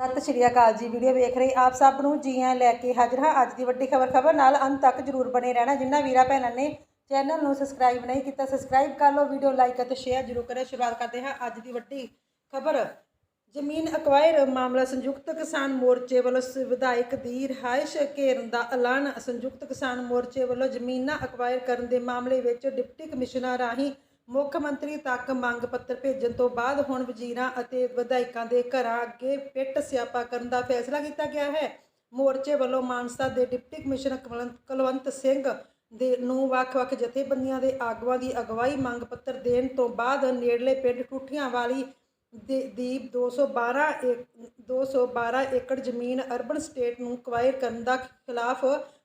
ਸਤਿ ਸ਼੍ਰੀ ਅਕਾਲ ਜੀ, ਵੀਡੀਓ ਵੇਖ ਰਹੇ ਆਪ ਸਭ ਨੂੰ, ਜੀ ਆਇਆਂ ਲੈ ਕੇ ਹਾਜ਼ਰ ਹਾਂ ਅੱਜ ਦੀ ਵੱਡੀ ਖਬਰ ਖਬਰ ਨਾਲ ਅੰਤ ਤੱਕ ਜਰੂਰ ਬਣੇ ਰਹਿਣਾ, ਜਿਨ੍ਹਾਂ ਵੀਰਾਂ ਭੈਣਾਂ ਨੇ ਚੈਨਲ ਨੂੰ ਸਬਸਕ੍ਰਾਈਬ ਨਹੀਂ ਕੀਤਾ ਸਬਸਕ੍ਰਾਈਬ ਕਰ ਲਓ, ਵੀਡੀਓ ਲਾਈਕ ਅਤੇ ਸ਼ੇਅਰ ਜਰੂਰ ਕਰਿਓ। ਸ਼ੁਰੂਆਤ ਕਰਦੇ ਹਾਂ ਅੱਜ ਦੀ ਵੱਡੀ ਖਬਰ। ਜ਼ਮੀਨ ਅਕਵਾਇਰ ਮਾਮਲਾ, ਸੰਯੁਕਤ ਕਿਸਾਨ ਮੋਰਚੇ ਵੱਲੋਂ ਸ- ਵਿਧਾਇਕ ਦੀ ਰਿਹਾਇਸ਼ ਘੇਰਨ ਦਾ ਐਲਾਨ। ਸੰਯੁਕਤ ਕਿਸਾਨ ਮੋਰਚੇ ਵੱਲੋਂ ਜ਼ਮੀਨਾਂ ਅਕਵਾਇਰ ਕਰਨ ਦੇ ਮਾਮਲੇ ਵਿੱਚ ਡਿਪਟੀ ਕਮਿਸ਼ਨਰ ਰਾਹੀਂ ਮੁੱਖ ਮੰਤਰੀ ਤੱਕ ਮੰਗ ਪੱਤਰ ਭੇਜਣ ਤੋਂ ਬਾਅਦ ਹੁਣ ਵਜ਼ੀਰਾਂ ਅਤੇ ਵਿਧਾਇਕਾਂ ਦੇ ਘਰਾਂ ਅੱਗੇ ਪਿੱਟ ਸਿਆਪਾ ਕਰਨ ਦਾ ਫੈਸਲਾ ਕੀਤਾ ਗਿਆ ਹੈ। ਮੋਰਚੇ ਵੱਲੋਂ ਮਾਨਸਾ ਦੇ ਡਿਪਟੀ ਕਮਿਸ਼ਨਰ ਕੁਲਵੰਤ- ਕੁਲਵੰਤ ਸਿੰਘ ਦੇ ਨੂੰ ਵੱਖ-ਵੱਖ ਜਥੇਬੰਦੀਆਂ ਦੇ ਆਗੂਆਂ ਦੀ ਅਗਵਾਈ ਮੰਗ ਪੱਤਰ ਦੇਣ ਤੋਂ ਬਾਅਦ ਨੇੜਲੇ ਪਿੰਡ ਠੁੱਠੀਆਂ ਵਾਲੀ ਦੇ ਦੀ 212 ਏਕ- 212 ਏਕੜ ਜ਼ਮੀਨ ਅਰਬਨ ਸਟੇਟ ਨੂੰ ਕਵਾਇਰ ਕਰਨ ਦਾ ਖਿਲਾਫ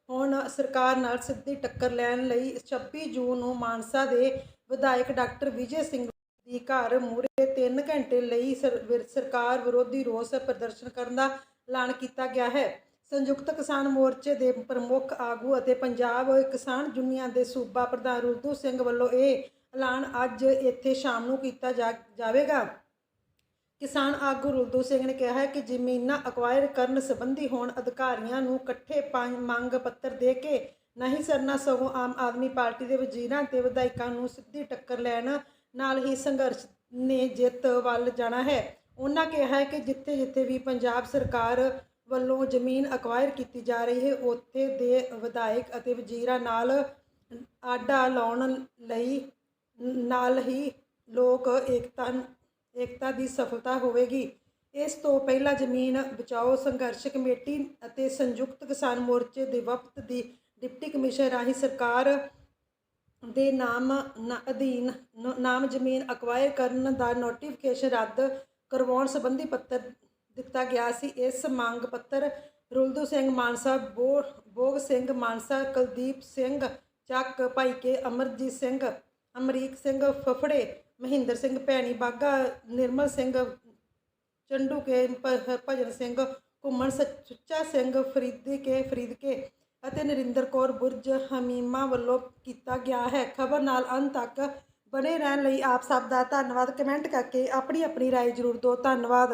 ਹੁਣ ਸਰਕਾਰ ਨਾਲ ਸਿੱਧੀ ਟੱਕਰ ਲੈਣ ਲਈ 26 ਜੂਨ ਨੂੰ ਮਾਨਸਾ ਦੇ ਵਿਧਾਇਕ ਡਾਕਟਰ ਵਿਜੇ ਸਿੰਘ ਦੀ ਘਰ ਮੂਹਰੇ 3 ਘੰਟੇ ਲਈ ਸਰਕਾਰ ਵਿਰੋਧੀ ਰੋਸ ਪ੍ਰਦਰਸ਼ਨ ਕਰਨ ਦਾ ਐਲਾਨ ਕੀਤਾ ਗਿਆ ਹੈ। ਸੰਯੁਕਤ ਕਿਸਾਨ ਮੋਰਚੇ ਦੇ ਪ੍ਰਮੁੱਖ ਆਗੂ ਅਤੇ ਪੰਜਾਬ ਕਿਸਾਨ ਯੂਨੀਅਨ ਦੇ ਸੂਬਾ ਪ੍ਰਧਾਨ ਰੁੱਦੂ ਸਿੰਘ ਵੱਲੋਂ ਇਹ ਐਲਾਨ ਅੱਜ ਇੱਥੇ ਸ਼ਾਮ ਨੂੰ ਕੀਤਾ ਜਾਵੇਗਾ। ਕਿਸਾਨ ਆਗੂ ਰੁਲਦੂ ਸਿੰਘ ਨੇ ਕਿਹਾ ਹੈ ਕਿ ਜ਼ਮੀਨਾਂ ਅਕਵਾਇਰ ਕਰਨ ਸੰਬੰਧੀ ਹੋਣ ਅਧਿਕਾਰੀਆਂ ਨੂੰ ਇਕੱਠੇ ਮੰਗ ਪੱਤਰ ਦੇ ਕੇ ਨਹੀਂ ਸਰਨਾ ਸਗੋਂ ਆਮ ਆਦਮੀ ਪਾਰਟੀ ਦੇ ਵਜ਼ੀਰਾਂ ਤੇ ਵਿਧਾਇਕਾਂ ਨੂੰ ਸਿੱਧੀ ਟੱਕਰ ਲੈਣ ਨਾਲ ਹੀ ਸੰਘਰਸ਼ ਨੇ ਜਿੱਤ ਵੱਲ ਜਾਣਾ ਹੈ। ਉਹਨਾਂ ਕਿਹਾ ਹੈ ਕਿ ਜਿੱਥੇ ਜਿੱਥੇ ਵੀ ਪੰਜਾਬ ਸਰਕਾਰ ਵੱਲੋਂ ਜ਼ਮੀਨ ਅਕਵਾਇਰ ਕੀਤੀ ਜਾ ਰਹੀ ਹੈ, ਉੱਥੇ ਦੇ ਵਿਧਾਇਕ ਅਤੇ ਵਜ਼ੀਰਾਂ ਨਾਲ ਆਡਾ ਲਾਉਣ ਲਈ ਨਾਲ ਹੀ ਲੋਕ ਏਕਤਾ ਏਕਤਾ ਦੀ ਸਫਲਤਾ ਹੋਵੇਗੀ। ਇਸ ਤੋਂ ਪਹਿਲਾਂ ਜ਼ਮੀਨ ਬਚਾਓ, ਸੰਘਰਸ਼ ਕਮੇਟੀ ਅਤੇ ਸੰਯੁਕਤ ਕਿਸਾਨ ਮੋਰਚੇ ਦੇ ਵਫਦ ਦੀ ਡਿਪਟੀ ਕਮਿਸ਼ਨਰ ਰਾਹੀਂ ਸਰਕਾਰ ਦੇ ਨਾਮ ਅਧੀਨ ਨਾਮ ਜ਼ਮੀਨ ਅਕਵਾਇਰ ਕਰਨ ਦਾ ਨੋਟੀਫਿਕੇਸ਼ਨ ਰੱਦ ਕਰਵਾਉਣ ਸੰਬੰਧੀ ਪੱਤਰ ਦਿੱਤਾ ਗਿਆ ਸੀ। ਇਸ ਮੰਗ ਪੱਤਰ ਰੁਲਦੂ ਸਿੰਘ ਮਾਨਸਾ ਬੋਗ ਸਿੰਘ ਮਾਨਸਾ, ਕੁਲਦੀਪ ਸਿੰਘ ਚੱਕ ਭਾਈਕੇ ਅਮਰਜੀਤ ਸਿੰਘ, ਅਮਰੀਕ ਸਿੰਘ ਫਫੜੇ, ਮਹਿੰਦਰ ਸਿੰਘ ਭੈਣੀ ਬਾਗਾ ਨਿਰਮਲ ਸਿੰਘ, ਚੰਡੂ ਕੇ ਭਜਨ ਸਿੰਘ, ਘੁੰਮਣ ਸ- ਸੁੱਚਾ ਸਿੰਘ, ਫਰੀਦੀ ਕੇ, ਫਰੀਦ ਕੇ ਅਤੇ ਨਰਿੰਦਰ ਕੌਰ ਬੁਰਜ ਹਮੀਮਾ ਵੱਲੋਂ ਕੀਤਾ ਗਿਆ ਹੈ ਖਬਰ ਨਾਲ ਅੰਤ ਤੱਕ ਬਣੇ ਰਹਿਣ ਲਈ ਆਪ ਸਭ ਦਾ ਧੰਨਵਾਦ ਕਮੈਂਟ ਕਰਕੇ ਆਪਣੀ ਆਪਣੀ رائے ਜ਼ਰੂਰ ਦਿਓ ਧੰਨਵਾਦ